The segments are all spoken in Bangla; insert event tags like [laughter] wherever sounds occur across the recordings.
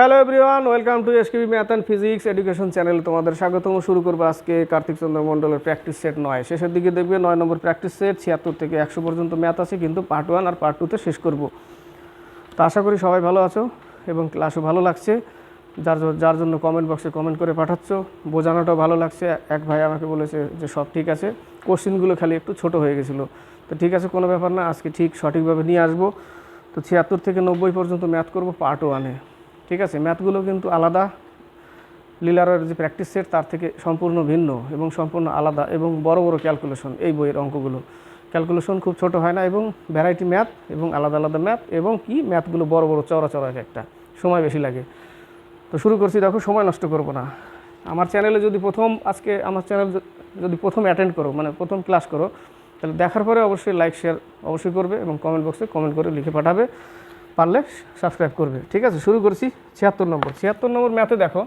Hello everyone welcome to SKB math and physics education channel তোমাদের স্বাগতম। শুরু করব আজকে কার্তিক চন্দ্র মণ্ডলের প্র্যাকটিস সেট নয়। শেষের দিকে দেখবে নয় নম্বর প্র্যাকটিস সেট ছিয়াত্তর থেকে একশো পর্যন্ত ম্যাথ আছে, কিন্তু পার্ট ওয়ান আর পার্ট টুতে শেষ করব। তো আশা করি সবাই ভালো আছো এবং ক্লাসও ভালো লাগছে। যার যার জন্য কমেন্ট বক্সে কমেন্ট করে পাঠাচ্ছ। বোঝানোটাও ভালো লাগছে। এক ভাই আমাকে বলেছে যে, সব ঠিক আছে। কোশ্চিনগুলো খালি একটু ছোট হয়ে গেছিল। তো ঠিক আছে, কোনো ব্যাপার না, আজকে ঠিক সঠিকভাবে নিয়ে আসব। তো ছিয়াত্তর থেকে নব্বই পর্যন্ত ম্যাথ করব পার্ট ওয়ানে ঠিক আছে, ম্যাথগুলো কিন্তু আলাদা, লিলারের যে প্র্যাকটিস সেট তার থেকে সম্পূর্ণ ভিন্ন এবং সম্পূর্ণ আলাদা এবং বড় বড় ক্যালকুলেশন এই বইয়ের অঙ্কগুলো। ক্যালকুলেশন খুব ছোট হয় না এবং ভ্যারাইটি ম্যাথ এবং আলাদা আলাদা ম্যাথ এবং কি ম্যাথগুলো বড় বড় চড়া চড়া এক একটা, সময় বেশি লাগে। তো শুরু করছি, দেখো সময় নষ্ট করব না। আমার চ্যানেলে যদি প্রথম, আজকে আমার চ্যানেল যদি প্রথম অ্যাটেন্ড করো মানে প্রথম ক্লাস করো, তাহলে দেখার পরে অবশ্যই লাইক শেয়ার অবশ্যই করবে এবং কমেন্ট বক্সে কমেন্ট করে লিখে পাঠাবে। পারলে সাবস্ক্রাইব করবে। ঠিক আছে? শুরু করছি ছিয়াত্তর নম্বর। ছিয়াত্তর নম্বর ম্যাথে দেখো।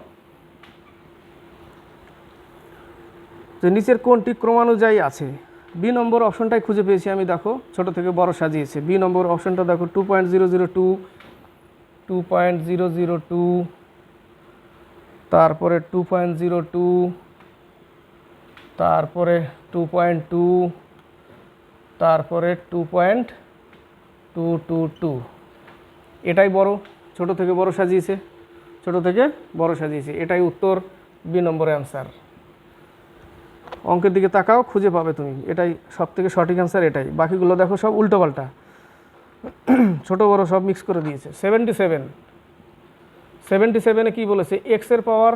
যে নিচের কোনটি ক্রমানুযায়ী আছে। বি নম্বর অপশনটাই খুঁজে পেয়েছি আমি, দেখো। ছোট থেকে বড় সাজিয়েছে। বি নম্বর অপশনটা দেখো two point zero zero two two point zero zero two তারপরে টু পয়েন্ট জিরো টু তারপরে টু পয়েন্ট টু তারপরে two point two two two এটাই বড়, ছোট থেকে বড় সাজিয়েছে, ছোট থেকে বড় সাজিয়েছে। এটাই উত্তর বি নম্বরের অ্যান্সার অঙ্কের দিকে তাকাও, খুঁজে পাবে তুমি। এটাই সব থেকে সঠিক অ্যান্সার এটাই। বাকিগুলো দেখো সব উল্টোপাল্টা। [clears throat] ছোট বড় সব মিক্স করে দিয়েছে। সেভেন্টি সেভেন সেভেন্টি সেভেনে কী বলেছে? এক্সের পাওয়ার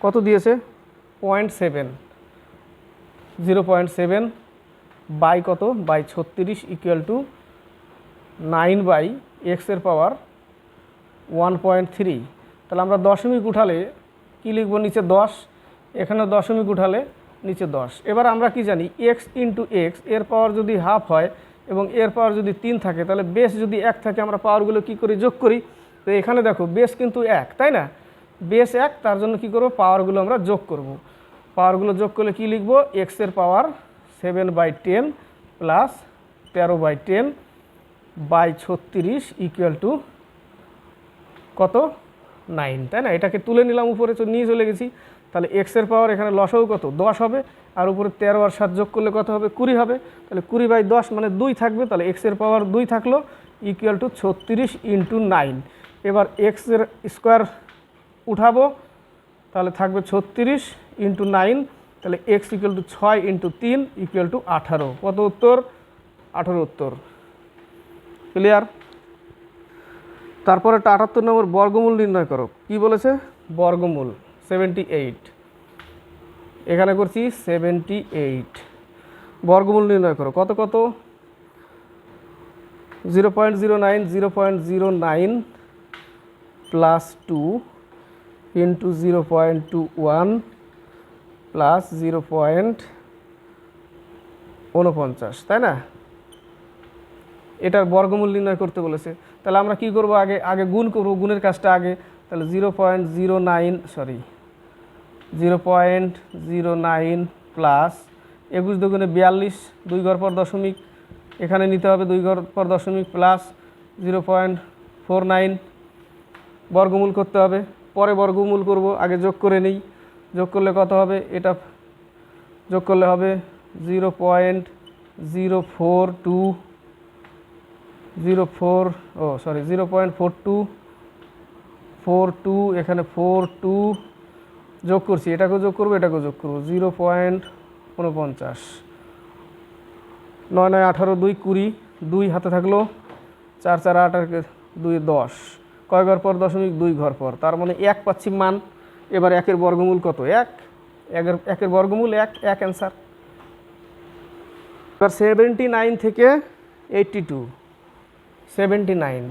কত দিয়েছে? Point seven zero point seven by কত? বাই ছত্রিশ ইকুয়াল টু নাইন বাই এক্সের পাওয়ার ওয়ান পয়েন্ট থ্রি। তাহলে আমরা দশমিক উঠালে কী লিখব? নিচে দশ, এখানে দশমিক উঠালে নিচে দশ। এবার আমরা কি জানি? এক্স ইন্টু এক্স, এর পাওয়ার যদি হাফ হয় এবং এর পাওয়ার যদি তিন থাকে, তাহলে বেস যদি এক থাকে, আমরা পাওয়ারগুলো কী করি? যোগ করি। তো এখানে দেখো বেস কিন্তু এক, তাই না? বেস এক, তার জন্য কী করব? পাওয়ারগুলো আমরা যোগ করব। পাওয়ারগুলো যোগ করলে কী লিখব? এক্সের power seven by ten plus তেরো বাই টেন বাই ছত্রিশ ইকুয়াল টু কত? নাইন তাই না? এটাকে তুলে নিলাম উপরে, তো নিয়ে চলে গেছি। তাহলে এক্সের পাওয়ার এখানে লসও কত? দশ হবে। আর উপরে তেরো আর সাত যোগ করলে কত হবে? কুড়ি হবে। তাহলে কুড়ি বাই দশ মানে দুই থাকবে। তাহলে এক্সের পাওয়ার দুই থাকল ইকুয়াল টু ছত্রিশ ইন্টু নাইন এবার এক্সের স্কোয়ার উঠাবো। তাহলে থাকবে ছত্রিশ ইন্টু নাইন তাহলে এক্স ইকুয়াল টু ছয় ইন্টু তিন ইকুয়াল টু আঠারো। কত উত্তর? আঠারো উত্তর। ক্লিয়ার তারপরে একটা আটাত্তর নম্বর বর্গমূল নির্ণয় করো। কি বলেছে? বর্গমূল সেভেন্টি এইট এখানে করছি সেভেন্টি এইট বর্গমূল নির্ণয় করো। কত কত? Zero point zero nine zero point zero nine plus two into zero point two one plus zero point উনপঞ্চাশ তাই না? এটার বর্গমূল নির্ণয় করতে বলেছে। তাহলে আমরা কি করব আগে আগে গুণ করব, গুণের কাজটা আগে। তাহলে zero point zero nine sorry zero point zero nine plus একুশ দুগুণে বিয়াল্লিশ, দুই ঘর পর দশমিক, এখানে নিতে হবে দুই ঘর পর দশমিক plus zero point four nine বর্গমূল করতে হবে। পরে বর্গমূল করব, আগে যোগ করে নেই। যোগ করলে কত হবে? এটা যোগ করলে হবে zero point zero four two zero four ও sorry zero point four two four two এখানে ফোর টু যোগ করছি, এটাকেও যোগ করব, এটাকেও যোগ করব জিরো পয়েন্ট উনপঞ্চাশ নয় নয় আঠারো দুই কুড়ি, দুই হাতে থাকল, চার চার আট আর দুই দশ। কয় ঘর পর? দশমিক দুই ঘর পর। তার মানে এক পাচ্ছি মান, এবার একের বর্গমূল কত? এক। একের একের বর্গমূল এক এক অ্যান্সার এবার সেভেন্টি নাইন থেকে eighty two seventy nine.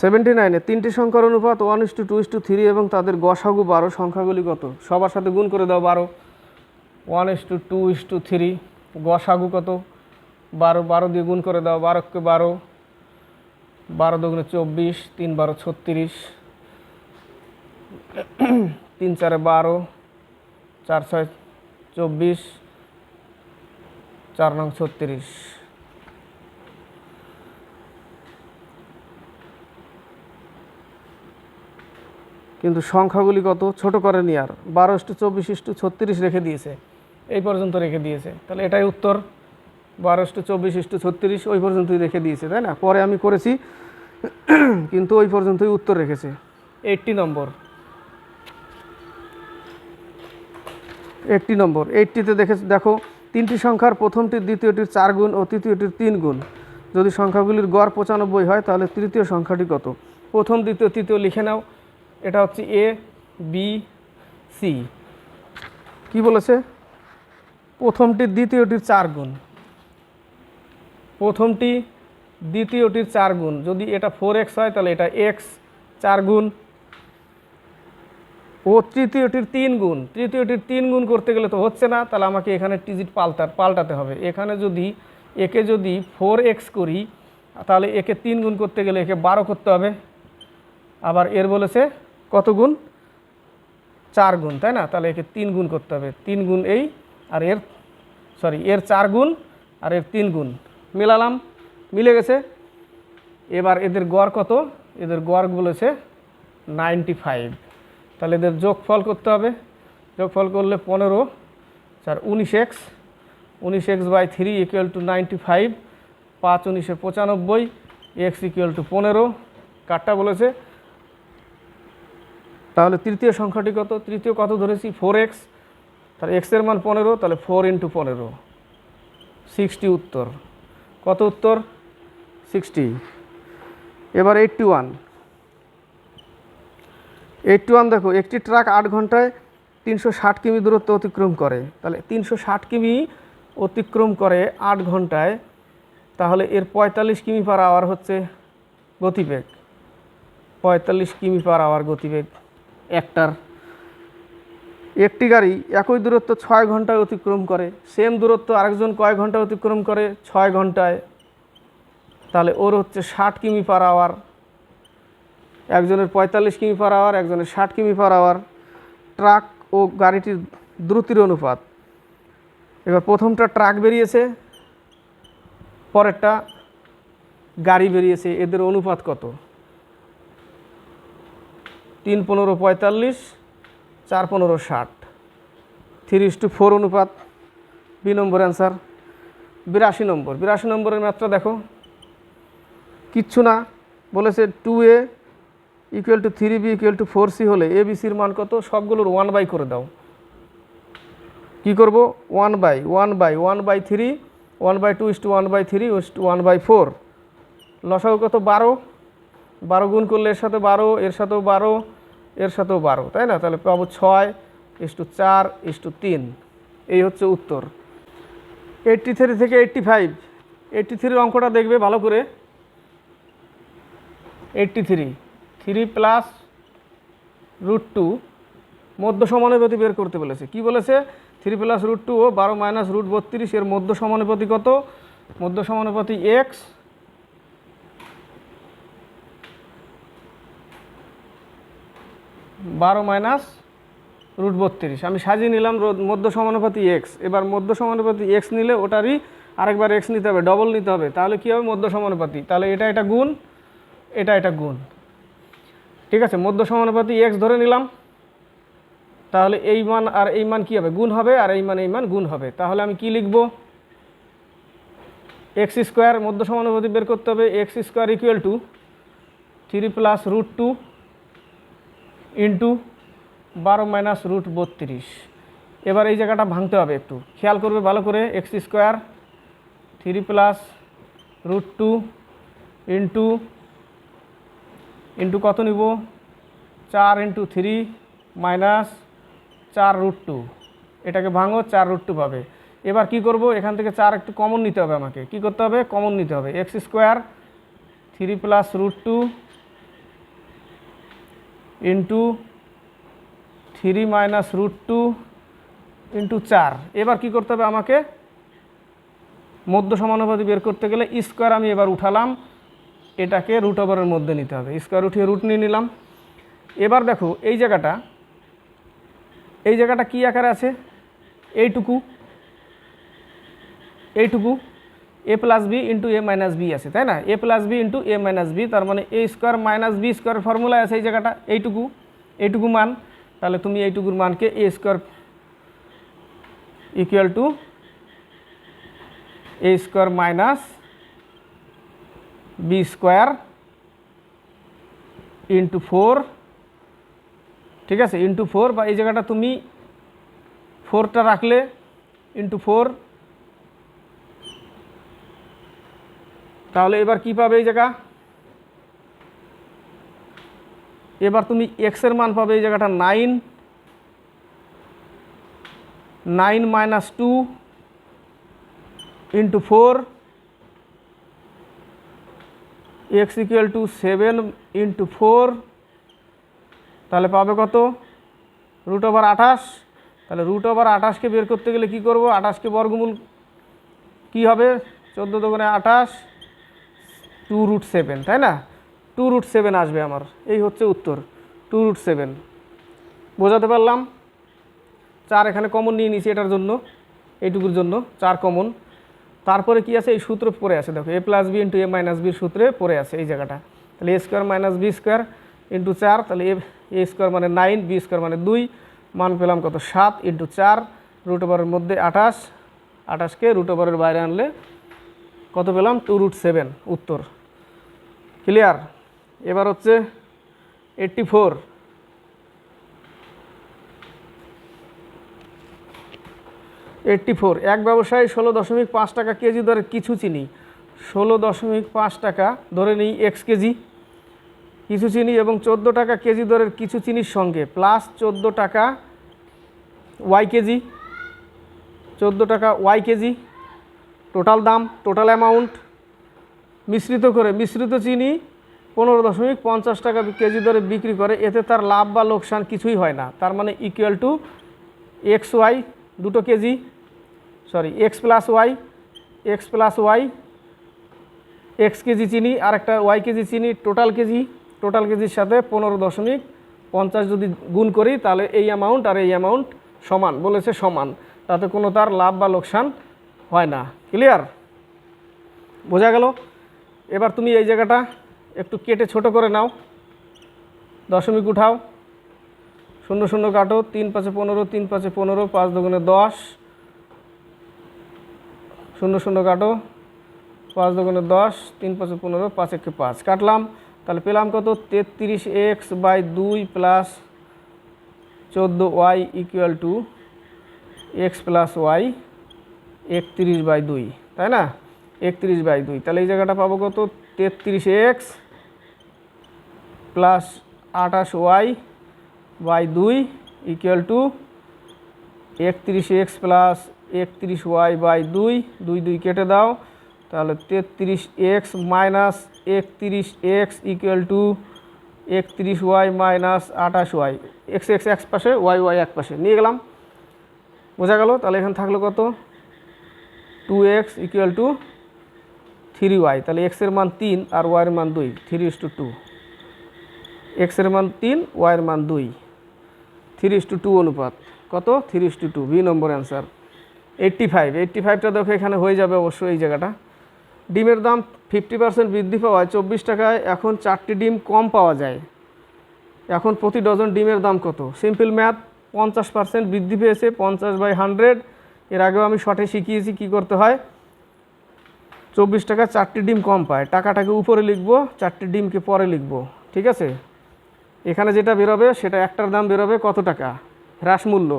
Seventy নাইনে তিনটি সংখ্যার অনুপাত one is two two is two three এবং তাদের গসাগু বারো, সংখ্যাগুলি কত? সবার সাথে গুণ করে দাও বারো। One is two two is two three গসাগু কত? বারো বারো দিয়ে গুণ করে দাও বারোকে বারো। বারো দুগুণে চব্বিশ, তিন বারো ছত্রিশ। তিন চারে বারো, চার ছয় চব্বিশ, চার নং ছত্রিশ। কিন্তু সংখ্যাগুলি কত? ছোট করে নি আর। বারো ইস্টু চব্বিশ ইস্টু ছত্রিশ রেখে দিয়েছে। এই পর্যন্ত রেখে দিয়েছে। তাহলে এটাই উত্তর। বারো ইস্টু চব্বিশ ইস্টু ছত্রিশ ওই পর্যন্তই রেখে দিয়েছে, তাই না? পরে আমি করেছি, কিন্তু ওই পর্যন্তই উত্তর রেখেছে। এইটটি নম্বর। এইটটি নম্বর। এইটটিতে দেখে, দেখো, তিনটি সংখ্যার প্রথমটির দ্বিতীয়টির চার গুণ ও তৃতীয়টির তিন গুণ। যদি সংখ্যাগুলির গড় পঁচানব্বই হয়, তাহলে তৃতীয় সংখ্যাটি কত? প্রথম, দ্বিতীয়, তৃতীয় লিখে নাও। এটা হচ্ছে এ বি সি কি বলেছে? প্রথমটির দ্বিতীয়টির চার গুণ। প্রথমটি, দ্বিতীয়টির চার গুণ। যদি এটা ফোর এক্স হয়, তাহলে এটা এক্স চার গুণ। ও তৃতীয়টির তিন গুণ। তৃতীয়টির তিন গুণ করতে গেলে তো হচ্ছে না, তাহলে আমাকে এখানে টিজিট পাল্টার পাল্টাতে হবে। এখানে যদি একে যদি ফোর এক্স করি, তাহলে একে তিন গুণ করতে গেলে একে বারো করতে হবে। আবার এর বলেছে কত গুণ? চার গুণ, তাই না? তাহলে একে তিন গুণ করতে হবে। তিন গুণ এই আর এর সরি এর চার গুণ আর এর তিন গুণ। মেলালাম, মিলে গেছে। এবার এদের গড় কত? এদের গড় বলেছে নাইনটি ফাইভ তাহলে এদের যোগফল করতে হবে। যোগফল করলে পনেরো, চার, উনিশ এক্স উনিশ x by three equal to ninety five পাঁচ, উনিশে পঁচানব্বই এক্স ইকুয়াল টু পনেরো। কারটা বলেছে তাহলে তৃতীয় সংখ্যাটি কত? তৃতীয় কত ধরেছি? ফোর এক্স তাহলে এক্সের মান পনেরো, তাহলে ফোর ইন্টু পনেরো। সিক্সটি উত্তর। কত উত্তর? সিক্সটি এবার এইটটি ওয়ান এইটটি ওয়ান দেখো, একটি ট্রাক আট ঘন্টায় তিনশো ষাট কিমি দূরত্ব অতিক্রম করে। তাহলে তিনশো ষাট কিমি অতিক্রম করে আট ঘন্টায়, তাহলে এর পঁয়তাল্লিশ কিমি পার আওয়ার হচ্ছে গতিবেগ। পঁয়তাল্লিশ কিমি পার আওয়ার গতিবেগ। একটার। একটি গাড়ি একই দূরত্ব ছয় ঘন্টায় অতিক্রম করে সেম দূরত্ব আরেকজন কয় ঘণ্টা অতিক্রম করে? ছয় ঘন্টায়। তাহলে ওর হচ্ছে ষাট কিমি পার আওয়ার একজনের পঁয়তাল্লিশ কিমি পার আওয়ার একজনের ষাট কিমি পার আওয়ার ট্রাক ও গাড়িটির দ্রুতির অনুপাত। এবার প্রথমটা ট্রাক বেরিয়েছে, পরেরটা গাড়ি বেরিয়েছে, এদের অনুপাত কত? তিন পনেরো পঁয়তাল্লিশ, চার পনেরো ষাট। থ্রি টু ফোর অনুপাত, বি নম্বর অ্যান্সার, বিরাশি নম্বর। বিরাশি নম্বরের ম্যাথটা দেখো। কিচ্ছু না, বলেছে two A equal to three B equal to four C হলে এ বি সির মান কত? সবগুলোর ওয়ান বাই করে দাও। কি করব? One by one by one by three one by two is two one by three is two one by four লসাগু কত? বারো। বারো গুণ করলে এর সাথে বারো, এর সাথেও বারো, এর সাথেও বারো, তাই না? তাহলে পাবো ছয় ইস টু চার ইস টু তিন। এই হচ্ছে উত্তর। এইট্টি থ্রি থেকে এইট্টি ফাইভ এইট্টি থ্রির অঙ্কটা দেখবে ভালো করে। Eighty three three plus root two মধ্য সমানুপাতি বের করতে বলেছে। কি বলেছে? থ্রি প্লাস রুট টু ও বারো মাইনাস রুট বত্রিশ, এর মধ্য সমানুপাতি কত? মধ্য সমানুপাতি এক্স বারো মাইনাস রুট বত্রিশ। আমি সাজিয়ে নিলাম মধ্য সমানুপাতি এক্স এবার মধ্য সমানুপাতি এক্স নিলে ওটারই আরেকবার এক্স নিতে হবে ডবল নিতে হবে। তাহলে কী হবে? মধ্য সমানুপাতি। তাহলে এটা এটা গুণ, এটা এটা গুণ। ঠিক আছে? মধ্য সমানুপাতি এক্স ধরে নিলাম। তাহলে এই মান আর এই মান কী হবে? গুণ হবে আর এই মান এই মান গুণ হবে। তাহলে আমি কি লিখব? এক্স স্কোয়ার মধ্য সমানুপাতি বের করতে হবে। X square equal to three plus root two into বারো মাইনাস রুট বত্রিশ। এবার এই জায়গাটা ভাঙতে হবে একটু। খেয়াল করবে ভালো করে x square three plus root two into into কত নিব? চার ইন্টু থ্রি মাইনাস চার রুট টু এটাকে ভাঙো, চার রুট টু পাবে। এবার কি করব? এখান থেকে চার একটু কমন নিতে হবে আমাকে। কি করতে হবে? কমন নিতে হবে। X square three plus root two into three minus root two into চার এবার কি করতে হবে আমাকে? মধ্য সমানুপাতি বের করতে গেলে স্কোয়ার আমি এবার উঠালাম। এটাকে রুট ওভারের মধ্যে নিতে হবে। স্কোয়ার উঠিয়ে রুট নিয়ে নিলাম। এবার দেখো, এই জায়গাটা এই জায়গাটা কি আকারে আছে? এইটুকু। এইটুকু। A plus B into A minus B আছে, তাই না? A plus B into A minus B তার মানে A square minus B square ফর্মুলায় আছে এই জায়গাটা, এইটুকু এইটুকু মান। তাহলে তুমি এইটুকুর মানকে A square equal to A square minus B square into four ঠিক আছে? ইন্টু ফোর বা এই জায়গাটা তুমি ফোরটা রাখলে ইন্টু ফোর তাহলে এবার কি পাবে এই জায়গা? এবার তুমি এক্সের মান পাবে এই জায়গাটা nine nine minus two into four x equal to seven into four তাহলে পাবে কত? রুট ওভার আঠাশ, তাহলে রুট ওভার আঠাশকে বের করতে গেলে কি করব? আঠাশকে বর্গমূল কি হবে? চোদ্দ দোকানে আঠাশ টু রুট সেভেন তাই না? টু রুট সেভেন আসবে আমার। এই হচ্ছে উত্তর টু রুট সেভেন বোঝাতে পারলাম? চার এখানে কমন নিয়ে নিয়েছি এটার জন্য, এইটুকুর জন্য, চার কমন তারপরে কি আছে? এই সূত্র পরে আছে, দেখো, A plus B into A minus বির সূত্রে পরে আছে এই জায়গাটা। তাহলে A square minus B square into চার, তাহলে এ এ স্কোয়ার মানে নাইন বি স্কোয়ার মানে দুই, মান পেলাম কত? সাত ইন্টু চার রুট ওভারের মধ্যে আঠাশ। আঠাশকে রুট ওভারের বাইরে আনলে কত পেলাম? টু রুট সেভেন উত্তর। ক্লিয়ার এবার হচ্ছে এইট্টি ফোর এইট্টি ফোর এক ব্যবসায়ী ষোলো দশমিক পাঁচ টাকা কেজি দরে কিছু চিনি। ষোলো দশমিক পাঁচ টাকা ধরে নিই এক্স কেজি। কিছু চিনি এবং চোদ্দ টাকা কেজি দরের কিছু চিনির সঙ্গে প্লাস চোদ্দ টাকা ওয়াই কেজি। চোদ্দ টাকা ওয়াই কেজি। টোটাল দাম টোটাল অ্যামাউন্ট মিশ্রিত করে, মিশ্রিত চিনি পনেরো দশমিক পঞ্চাশ টাকা কেজি দরে বিক্রি করে, এতে তার লাভ বা লোকসান কিছুই হয় না। তার মানে ইকুয়াল টু এক্স ওয়াই দুটো KG sorry X plus Y X plus Y X KG চিনি, আর একটা ওয়াই কেজি চিনি টোটাল কেজি। টোটাল কেজির সাথে পনেরো দশমিক পঞ্চাশ যদি গুণ করি, তাহলে এই অ্যামাউন্ট আর এই অ্যামাউন্ট সমান, বলেছে সমান। তাতে কোনো তার লাভ বা লোকসান হয় না। ক্লিয়ার বোঝা গেল? এবার তুমি এই জায়গাটা একটু কেটে ছোট করে নাও। দশমিক উঠাও। শূন্য শূন্য কাটো। তিন পাঁচে পনেরো, তিন পাঁচে পনেরো, পাঁচ দুগুণে দশ। শূন্য শূন্য কাটো। পাঁচ দুগুণে দশ, তিন পাঁচে পনেরো, পাঁচ একে পাঁচ। কাটলাম। তাহলে পেলাম কত? তেত্রিশ এক্স বাই দুই প্লাস চোদ্দ Y equal to X plus Y একত্রিশ বাই দুই। তাই না? একত্রিশ বাই দুই। তাহলে এই জায়গাটা পাবো কত? তেত্রিশ এক্স প্লাস আঠাশ ওয়াই বাই দুই ইকুয়াল টু একত্রিশ এক্স প্লাস একত্রিশ ওয়াই বাই দুই। দুই দুই কেটে দাও। তাহলে তেত্রিশ এক্স মাইনাস একত্রিশ এক্স ইকুয়াল টু একত্রিশ ওয়াই মাইনাস আঠাশ ওয়াই এক্স এক্স এক পাশে ওয়াই ওয়াই এক পাশে। নিয়ে গেলাম। বোঝা গেল? তাহলে এখানে থাকল কত? Two X equal to three Y, তাহলে এক্সের মান তিন আর ওয়াইয়ের মান দুই, থ্রি ইস টু টু। এক্সের মান তিন ওয়াইয়ের মান দুই, থ্রি ইস টু টু অনুপাত। কত? Three is two two, B number answer. Eighty five, eighty ফাইভটা দেখো এখানে হয়ে যাবে অবশ্যই এই জায়গাটা। ডিমের দাম ফিফটি পার্সেন্ট বৃদ্ধি পাওয়ায় চব্বিশ টাকায় এখন চারটি ডিম কম পাওয়া যায়। এখন প্রতি ডজন ডিমের দাম কত? সিম্পল ম্যাথ, পঞ্চাশ পার্সেন্ট বৃদ্ধি পেয়েছে, পঞ্চাশ বাই হান্ড্রেড। এর আগেও আমি শর্টে শিখিয়েছি কি করতে হয়। চব্বিশ টাকা চারটি ডিম কম পায়। টাকাটাকে উপরে লিখব, চারটি ডিমকে পরে লিখব, ঠিক আছে? এখানে যেটা বেরোবে, সেটা একটার দাম বেরোবে কত টাকা? হ্রাস মূল্য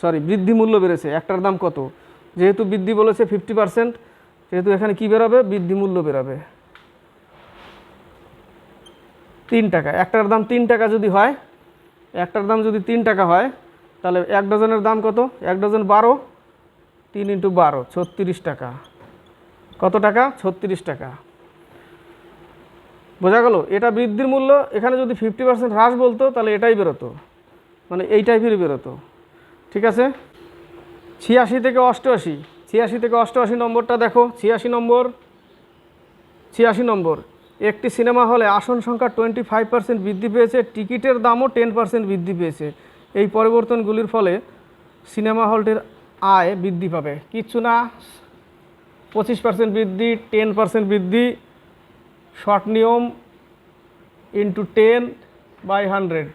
সরি বৃদ্ধি মূল্য বেড়েছে, একটার দাম কত? যেহেতু বৃদ্ধি বলেছে ফিফটি পার্সেন্ট যেহেতু এখানে কি বেরোবে? বৃদ্ধি মূল্য বেরোবে। তিন টাকা, একটার দাম তিন টাকা যদি হয়, একটার দাম যদি তিন টাকা হয়, তাহলে এক ডজনের দাম কত? এক ডজন বারো, তিন ইন্টু বারো, ছত্রিশ টাকা। কত টাকা? ছত্রিশ টাকা। বোঝা গেল? এটা বৃদ্ধির মূল্য, এখানে যদি ফিফটি পার্সেন্ট হ্রাস বলতো, তাহলে এটাই বেরোতো। মানে এই টাইপেরই বেরোতো। ঠিক আছে? ছিয়াশি থেকে অষ্টআশি। ছিয়াশি থেকে অষ্টআশি নম্বরটা দেখো। ছিয়াশি নম্বর। ছিয়াশি নম্বর। একটি সিনেমা হলে আসন সংখ্যা টোয়েন্টি ফাইভ পার্সেন্ট বৃদ্ধি পেয়েছে, টিকিটের দামও টেন পার্সেন্ট বৃদ্ধি পেয়েছে। এই পরিবর্তনগুলির ফলে সিনেমা হলটির আয় বৃদ্ধি পাবে। কিচ্ছু না। পঁচিশ পার্সেন্ট বৃদ্ধি টেন পার্সেন্ট বৃদ্ধি শর্ট নিয়ম ইন্টু টেন বাই হান্ড্রেড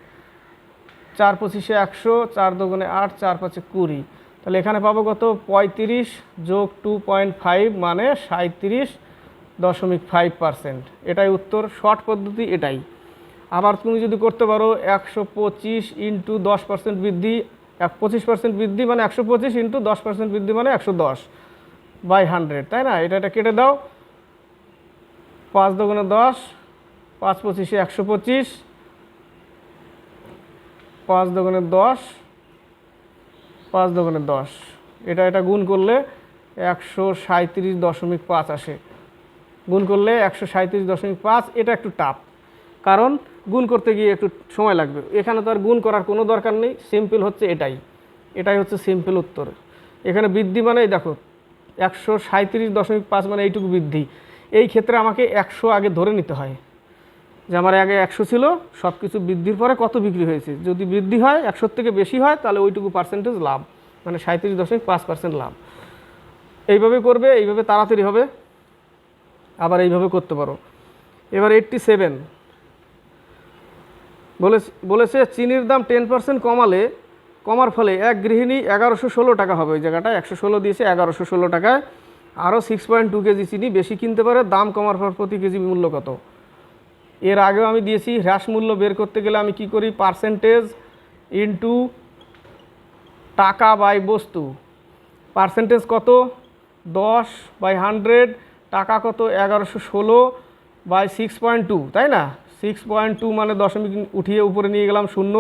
চার পঁচিশে একশো, চার দোগুণে আট, চার পাঁচে কুড়ি। তাহলে এখানে পাবো কত? পঁয়ত্রিশ যোগ টু পয়েন্ট ফাইভ মানে সাঁত্রিশ দশমিক ফাইভ পার্সেন্ট এটাই উত্তর শর্ট পদ্ধতি এটাই। আবার তুমি যদি করতে পারো একশো পঁচিশ ইন্টু দশ পার্সেন্ট বৃদ্ধি, এক পঁচিশ পার্সেন্ট বৃদ্ধি মানে একশো পঁচিশ ইন্টু দশ পার্সেন্ট বৃদ্ধি মানে একশো দশ। বাই হান্ড্রেড, তাই না? এটা এটা কেটে দাও। পাঁচ দোকানে দশ, পাঁচ পঁচিশে একশো পঁচিশ, পাঁচ দোকানে দশ, পাঁচ দোকানে দশ। এটা এটা গুণ করলে একশো সাঁত্রিশ দশমিক পাঁচ আসে। গুণ করলে একশো সাঁত্রিশ দশমিক পাঁচ, এটা একটু টাফ কারণ গুণ করতে গিয়ে একটু সময় লাগবে। এখানে তো আর গুণ করার কোনো দরকার নেই সিম্পল হচ্ছে এটাই। এটাই হচ্ছে সিম্পল উত্তর। এখানে বৃদ্ধি মানেই দেখো একশো সাঁত্রিশ দশমিক পাঁচ মানে এইটুকু বৃদ্ধি। এই ক্ষেত্রে আমাকে একশো আগে ধরে নিতে হয়। যে আমার আগে একশো ছিল সব কিছু বৃদ্ধির পরে কত বিক্রি হয়েছে? যদি বৃদ্ধি হয়, একশোর থেকে বেশি হয়, তাহলে ওইটুকু পার্সেন্টেজ লাভ। মানে সাঁত্রিশ দশমিক পাঁচ পার্সেন্ট লাভ। এইভাবে করবে, এইভাবে তাড়াতাড়ি হবে। আবার এইভাবে করতে পারো। এবার এইটটি সেভেন বলে বলেছে, চিনির দাম টেন পার্সেন্ট কমালে কমার ফলে এক গৃহিণী এগারোশো ষোলো টাকা হবে। ওই জায়গাটায় একশো ষোলো দিয়েছে এগারোশো ষোলো টাকায়। আরও সিক্স পয়েন্ট টু কেজি চিনি বেশি কিনতে পারে, দাম কমার পর প্রতি কেজি মূল্য কত? এর আগেও আমি দিয়েছি, হ্রাস মূল্য বের করতে গেলে আমি কি করি? পার্সেন্টেজ ইনটু টাকা বাই বস্তু। পার্সেন্টেজ কত? দশ বাই হান্ড্রেড টাকা কত? এগারোশো ষোলো বাই সিক্স পয়েন্ট টু তাই না? সিক্স পয়েন্ট টু মানে দশমিক উঠিয়ে উপরে নিয়ে গেলাম শূন্য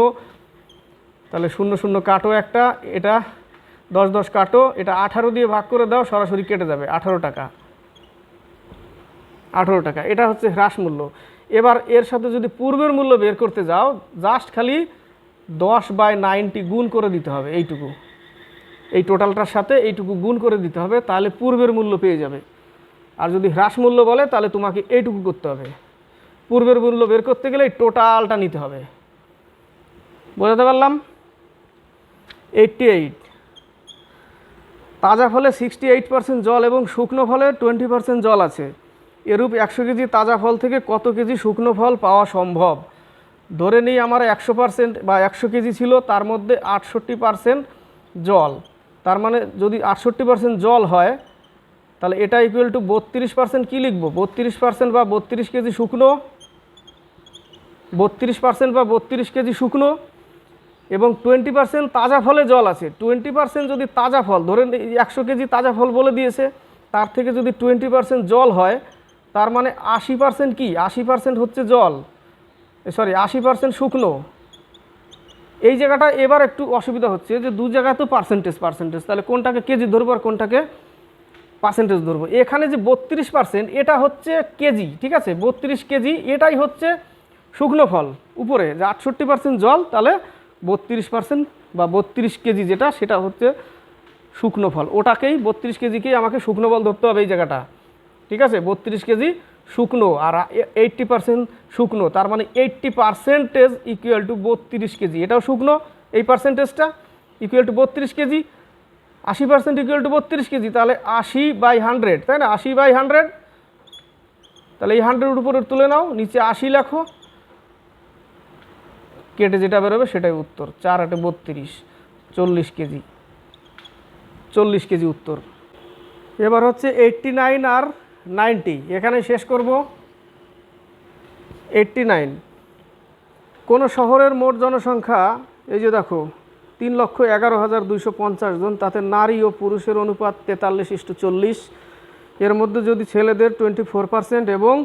তাহলে শূন্য শূন্য কাটো একটা, এটা দশ দশ কাটো, এটা আঠারো দিয়ে ভাগ করে দাও, সরাসরি কেটে যাবে, আঠারো টাকা। আঠারো টাকা, এটা হচ্ছে হ্রাস মূল্য। এবার এর সাথে যদি পূর্বের মূল্য বের করতে যাও জাস্ট খালি দশ বাই নাইনটি গুণ করে দিতে হবে, এইটুকু। এই টোটালটার সাথে এইটুকু গুণ করে দিতে হবে, তাহলে পূর্বের মূল্য পেয়ে যাবে। আর যদি হ্রাস মূল্য বলে, তাহলে তোমাকে এইটুকু করতে হবে। পূর্বের মূল্য বের করতে গেলে এই টোটালটা নিতে হবে। বোঝাতে পারলাম? এইটটি এইট তাজা ফলে সিক্সটি এইট পার্সেন্ট জল এবং শুকনো ফলে টোয়েন্টি পার্সেন্ট জল আছে। এরূপ একশো কেজি তাজা ফল থেকে কত কেজি শুকনো ফল পাওয়া সম্ভব? ধরে নিই আমার একশো পার্সেন্ট বা একশো কেজি ছিল, তার মধ্যে আটষট্টি পার্সেন্ট জল। তার মানে যদি আটষট্টি পার্সেন্ট জল হয়, তাহলে এটা ইকুয়াল টু বত্রিশ পার্সেন্ট কী লিখব? বত্রিশ পার্সেন্ট বা বত্রিশ কেজি শুকনো? বত্রিশ পার্সেন্ট বা বত্রিশ কেজি শুকনো? এবং টোয়েন্টি পার্সেন্ট তাজা ফলে জল আছে। টোয়েন্টি পার্সেন্ট যদি তাজা ফল, ধরেন একশো কেজি তাজা ফল বলে দিয়েছে, তার থেকে যদি টোয়েন্টি পার্সেন্ট জল হয়, তার মানে আশি পার্সেন্ট কী? আশি পার্সেন্ট হচ্ছে জল। সরি, আশি পার্সেন্ট শুকনো। এই জায়গাটা এবার একটু অসুবিধা হচ্ছে যে দু জায়গায় তো পার্সেন্টেজ পার্সেন্টেজ তাহলে কোনটাকে কেজি ধরবো আর কোনটাকে পার্সেন্টেজ ধরবো? এখানে যে বত্রিশ পার্সেন্ট, এটা হচ্ছে কেজি, ঠিক আছে? বত্রিশ কেজি, এটাই হচ্ছে শুকনো ফল উপরে। যে আটষট্টি পার্সেন্ট জল, তাহলে বত্রিশ পার্সেন্ট বা বত্রিশ কেজি যেটা, সেটা হচ্ছে শুকনো ফল। ওটাকেই, বত্রিশ কেজিকেই আমাকে শুকনো ফল ধরতে হবে এই জায়গাটা। ঠিক আছে? বত্রিশ কেজি শুকনো আর এইট্টি পার্সেন্ট শুকনো। তার মানে এইট্টি পার্সেন্টেজ ইকুয়াল টু বত্রিশ কেজি। এটাও শুকনো, এই পার্সেন্টেজটা ইকুয়াল টু বত্রিশ কেজি। আশি পার্সেন্ট ইকুয়াল টু বত্রিশ কেজি, তাহলে আশি বাই হান্ড্রেড তাই না? আশি বাই হান্ড্রেড তাহলে এই হান্ড্রেড উপরে তুলে নাও, নিচে আশি লেখো। কেটে যেটা বেরোবে সেটাই উত্তর। চার আটে বত্রিশ, চল্লিশ কেজি। চল্লিশ কেজি উত্তর। এবার হচ্ছে এইট্টি নাইন আর নাইনটি এখানে শেষ করব। এইট্টি নাইন কোনো শহরের মোট জনসংখ্যা, এই যে দেখো, তিন লক্ষ এগারো হাজার দুইশো পঞ্চাশ জন, তাতে নারী ও পুরুষের অনুপাত তেতাল্লিশ ইস্টু চল্লিশ। এর মধ্যে যদি ছেলেদের টোয়েন্টি ফোর পার্সেন্ট এবং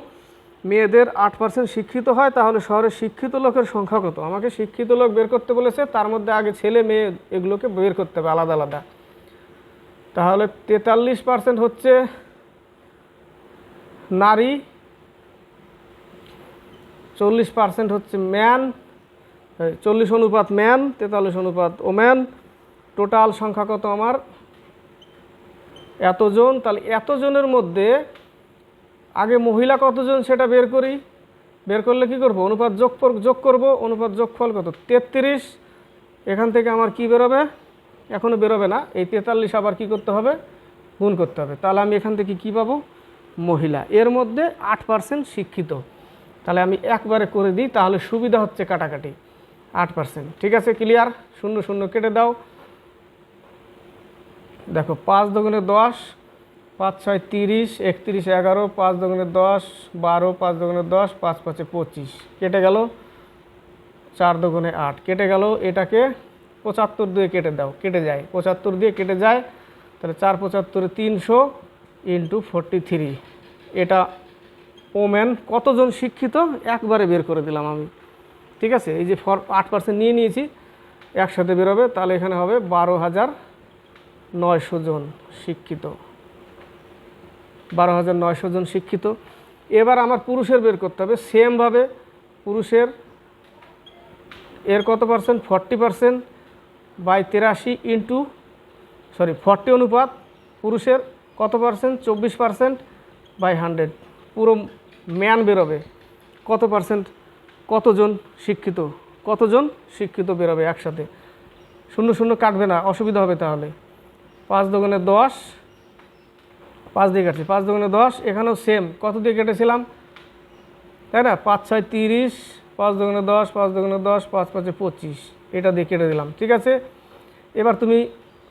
মেয়েদের আট পার্সেন্ট শিক্ষিত হয়, তাহলে শহরে শিক্ষিত লোকের সংখ্যা কত? আমাকে শিক্ষিত লোক বের করতে বলেছে, তার মধ্যে আগে ছেলে মেয়ে এগুলোকে বের করতে হবে আলাদা আলাদা। তাহলে তেতাল্লিশ পার্সেন্ট হচ্ছে নারী, চল্লিশ পার্সেন্ট হচ্ছে ম্যান চল্লিশ অনুপাত ম্যান তেতাল্লিশ অনুপাত ওম্যান টোটাল সংখ্যা কত আমার? এতজন, তাহলে এতজনের মধ্যে আগে মহিলা কতজন সেটা বের করি? বের করলে কি করব? অনুপাত যোগ যোগ করব, অনুপাত যোগফল কত? তেত্রিশ। এখান থেকে আমার কি বেরোবে? এখনও বেরোবে না। এই তেতাল্লিশ আবার কি করতে হবে? গুণ করতে হবে। তাহলে আমি এখান থেকে কি পাবো? মহিলা। এর মধ্যে আট পার্সেন্ট শিক্ষিত। তাহলে আমি একবারে করে দিই, তাহলে সুবিধা হচ্ছে কাটাকাটি। আট পার্সেন্ট ঠিক আছে? ক্লিয়ার? শূন্য শূন্য কেটে দাও। দেখো, পাঁচ দোকানে দশ পাঁচ ছয় তিরিশ, একত্রিশ এগারো, পাঁচ দোকানে দশ, বারো, পাঁচ দোকানে দশ, পাঁচ পাঁচে পঁচিশ। কেটে গেল চার দোকানে আট। কেটে গেল এটাকে পঁচাত্তর দিয়ে কেটে দাও। কেটে যায়। পঁচাত্তর দিয়ে কেটে যায়, তাহলে চার পঁচাত্তরে তিনশো ইন্টু ফোরটি থ্রি এটা ওম্যান। কতজন শিক্ষিত? একবারে বের করে দিলাম আমি। ঠিক আছে? এই যে ফর আট পার্সেন্ট নিয়ে নিয়েছি, একসাথে বেরোবে, তাহলে এখানে হবে বারো হাজার নয়শো জন শিক্ষিত। বারো হাজার নয়শো জন শিক্ষিত। এবার আমার পুরুষের বের করতে হবে। সেমভাবে পুরুষের এর কত পার্সেন্ট ফর্টি পার্সেন্ট বাই তেরাশি ইন্টু সরি ফর্টি অনুপাত পুরুষের কত পার্সেন্ট চব্বিশ পার্সেন্ট বাই হান্ড্রেড পুরো ম্যান বেরোবে। কত পার্সেন্ট কতজন শিক্ষিত? কতজন শিক্ষিত বেরোবে একসাথে? শূন্য শূন্য কাটবে না। অসুবিধা হবে তাহলে। পাঁচ দোকানে দশ পাঁচ দিয়ে কাটছি পাঁচ দোকানে দশ, এখানেও সেম কত দিয়ে কেটেছিলাম? তাই না? পাঁচ, ছয়, তিরিশ, পাঁচ দোকানে দশ, পাঁচ দোকানে দশ, পাঁচ, পাঁচে পঁচিশ। এটা দিয়ে কেটে দিলাম, ঠিক আছে? এবার তুমি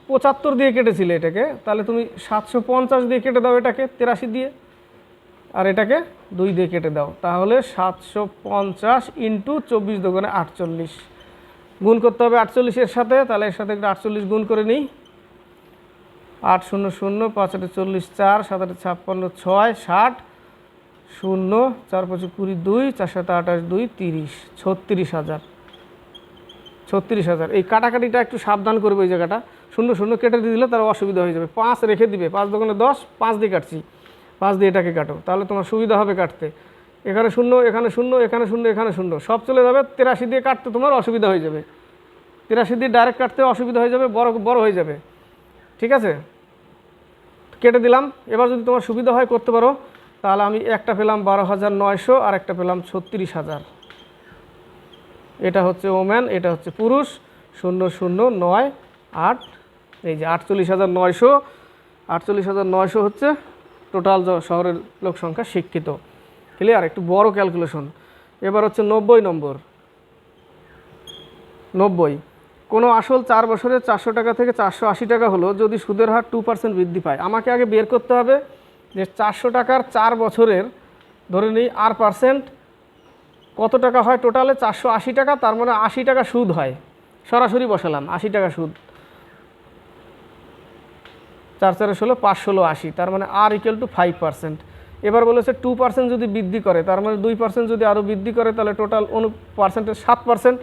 পঁচাত্তর দিয়ে কেটেছিলে এটাকে, তাহলে তুমি সাতশো পঞ্চাশ দিয়ে কেটে দাও এটাকে, তেরাশি দিয়ে। আর এটাকে দুই দিয়ে কেটে দাও, তাহলে সাতশো পঞ্চাশ ইন্টু চব্বিশ দোকানে আটচল্লিশ। গুণ করতে হবে আটচল্লিশের সাথে, তাহলে এর সাথে একটা আটচল্লিশ গুণ করে নিই আট শূন্য শূন্য, পাঁচ আটে চল্লিশ, চার, সাত আটে ছাপ্পান্ন, ছয়, ষাট, শূন্য, চার পাঁচে কুড়ি দুই, চার সাথে আঠাশ দুই, তিরিশ, ছত্রিশ হাজার। ছত্রিশ হাজার। এই কাটাকাটিটা একটু সাবধান করবে ওই জায়গাটা। শূন্য শূন্য কেটে দিয়ে দিলে তার অসুবিধা হয়ে যাবে। পাঁচ রেখে দিবে। পাঁচ দোকানে দশ, পাঁচ দিয়ে কাটছি। পাঁচ দিয়ে এটাকে কাটো। তাহলে তোমার সুবিধা হবে কাটতে। এখানে শূন্য এখানে শূন্য এখানে শূন্য এখানে শূন্য। সব চলে যাবে, তেরাশি দিয়ে কাটতে তোমার অসুবিধা হয়ে যাবে। তেরাশি দিয়ে ডাইরেক্ট কাটতে অসুবিধা হয়ে যাবে, বড় বড় হয়ে যাবে। ঠিক আছে? কেটে দিলাম। এবার যদি তোমার সুবিধা হয় করতে পারো, তাহলে আমি একটা পেলাম বারো হাজার নয়শো আর একটা পেলাম ছত্রিশ হাজার। এটা হচ্ছে ওম্যান, এটা হচ্ছে পুরুষ, শূন্য শূন্য নয় আট, এই যে আটচল্লিশ হাজার নয়শো, আটচল্লিশ হাজার নয়শো হচ্ছে টোটাল শহরের লোক সংখ্যা শিক্ষিত। ক্লিয়ার একটু বড় ক্যালকুলেশন এবার হচ্ছে নব্বই নম্বর। নব্বই। কোনো আসল চার বছরে চারশো টাকা থেকে চারশো আশি টাকা হলো যদি সুদের হার টু পার্সেন্ট বৃদ্ধি পায়। আমাকে আগে বের করতে হবে যে চারশো টাকার চার বছরের ধরে নিই আর পার্সেন্ট কত টাকা হয় টোটালে? চারশো আশি টাকা, তার মানে আশি টাকা সুদ হয়। সরাসরি বসালাম, আশি টাকা সুদ। চার চারে ষোলো, পাঁচ ষোলো, আশি, তার মানে আর ইকুয়াল টু ফাইভ পার্সেন্ট এবার বলেছে টু পার্সেন্ট যদি বৃদ্ধি করে, তার মানে দুই পার্সেন্ট যদি আরও বৃদ্ধি করে, তাহলে টোটাল অনু পার্সেন্টের সাত পার্সেন্ট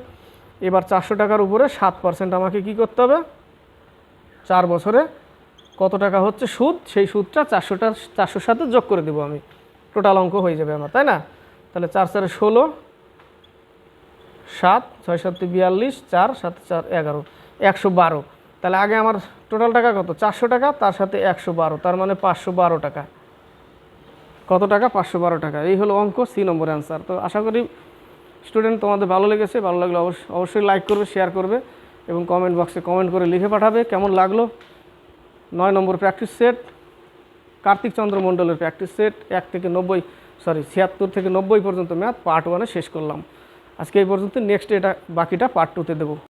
এবার চারশো টাকার উপরে সাত পার্সেন্ট আমাকে কি করতে হবে? চার বছরে কত টাকা হচ্ছে সুদ? সেই সুদটা চারশোটা চারশোর সাথে যোগ করে দেবো আমি। টোটাল অঙ্ক হয়ে যাবে আমার, তাই না? তাহলে চার চারে ষোলো, সাত, ছয় সাতে বিয়াল্লিশ, চার, সাত চার, এগারো, একশো বারো। তাহলে আগে আমার টোটাল টাকা কত? চারশো টাকা, তার সাথে একশো বারো, তার মানে পাঁচশো বারো টাকা। কত টাকা? পাঁচশো বারো টাকা। এই হলো অঙ্ক, সি নম্বর অ্যান্সার তো আশা করি স্টুডেন্ট, তোমাদের ভালো লেগেছে, ভালো লাগলে অবশ্যই অবশ্যই লাইক করবে শেয়ার করবে এবং কমেন্ট বক্সে কমেন্ট করে লিখে পাঠাবে কেমন লাগল। নয় নম্বর প্র্যাকটিস সেট কার্তিক চন্দ্র মণ্ডলের প্র্যাকটিস সেট এক থেকে নব্বই সরি ছিয়াত্তর থেকে নব্বই পর্যন্ত ম্যাথ পার্ট ওয়ানে শেষ করলাম। আজকে এই পর্যন্ত নেক্সট এটা, বাকিটা পার্ট টুতে দেবো।